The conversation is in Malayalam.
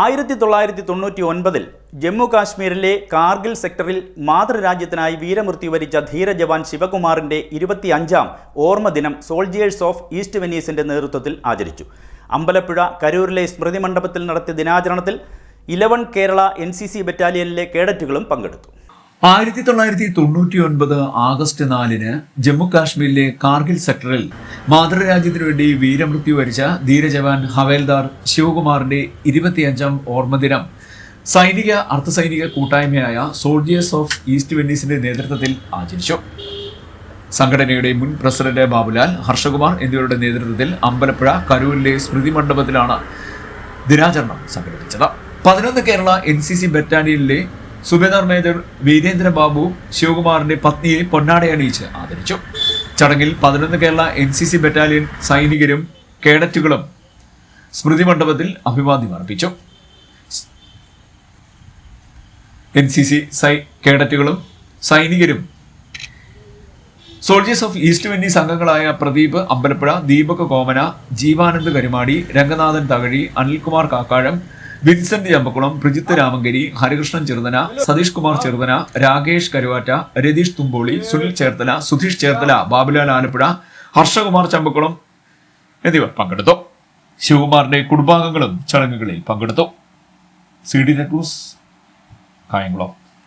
ആയിരത്തി തൊള്ളായിരത്തി തൊണ്ണൂറ്റി ഒൻപതിൽ ജമ്മു കാശ്മീരിലെ കാർഗിൽ സെക്ടറിൽ മാതൃരാജ്യത്തിനായി വീരമൃത്യു വരിച്ച ധീരജവാൻ ശിവകുമാറിന്റെ ഇരുപത്തിയഞ്ചാം ഓർമ്മ ദിനം സോൾജിയേഴ്സ് ഓഫ് ഈസ്റ്റ് വെനീസിന്റെ നേതൃത്വത്തിൽ ആചരിച്ചു. അമ്പലപ്പുഴ കരൂരിലെ സ്മൃതി മണ്ഡപത്തിൽ നടത്തിയ ദിനാചരണത്തിൽ eleven Kerala N C C ബറ്റാലിയനിലെ കേഡറ്റുകളും പങ്കെടുത്തു. ആയിരത്തി തൊള്ളായിരത്തി തൊണ്ണൂറ്റി ഒൻപത് ആഗസ്റ്റ് നാലിന് ജമ്മു കാശ്മീരിലെ കാർഗിൽ സെക്ടറിൽ മാതൃരാജ്യത്തിനു വേണ്ടി വീരമൃത്യു വരിച്ച ധീരജവാൻ ഹവേൽദാർ ശിവകുമാറിന്റെ ഇരുപത്തിയഞ്ചാം ഓർമ്മദിനം. സൈനിക അർദ്ധസൈനിക കൂട്ടായ്മയായ സോൾജിയേഴ്സ് ഓഫ് ഈസ്റ്റ് വെന്നീസിന്റെ നേതൃത്വത്തിൽ ആചരിച്ചു. സംഘടനയുടെ മുൻ പ്രസിഡന്റ് ബാബുലാൽ ഹർഷകുമാർ എന്നിവരുടെ നേതൃത്വത്തിൽ അമ്പലപ്പുഴ കരൂരിലെ സ്മൃതി മണ്ഡപത്തിലാണ് ദിനാചരണം സംഘടിപ്പിച്ചത്. പതിനൊന്ന് കേരള എൻ സി സി ബറ്റാലിയനിലെ സുബേദാർ മേജർ വീരേന്ദ്ര ബാബു ശിവകുമാറിന്റെ പത്നിയെ പൊന്നാട അണിയിച്ച് ആദരിച്ചു. ചടങ്ങിൽ പതിനൊന്ന് Kerala N C C battalion സൈനികരും കേഡറ്റുകളും സ്മൃതി മണ്ഡപത്തിൽ അഭിവാദ്യം അർപ്പിച്ചു. എൻ സി സി സൈ കേഡറ്റുകളും സൈനികരും സോൾജേഴ്സ് ഓഫ് ഈസ്റ്റ് വെന്നീസ് അംഗങ്ങളായ പ്രദീപ് അമ്പലപ്പുഴ ദീപക് കോമന ജീവാനന്ദ് കരുമാടി രംഗനാഥൻ തകഴി അനിൽകുമാർ കാക്കാഴം വിൻസെന്റ് ചമ്പക്കുളം പ്രജിത്ത് രാമങ്കരി ഹരികൃഷ്ണൻ ചെറുതന സതീഷ് കുമാർ ചെറുതന രാകേഷ് കരുവാറ്റ രതീഷ് തുമ്പോളി സുനിൽ ചേർത്തല സുധീഷ് ചേർത്തല ബാബുലാൽ ആലപ്പുഴ ഹർഷകുമാർ ചമ്പക്കുളം എന്നിവർ പങ്കെടുത്തു. ശിവകുമാറിന്റെ കുടുംബാംഗങ്ങളും ചടങ്ങുകളിൽ പങ്കെടുത്തു. C D net news Kayamkulam.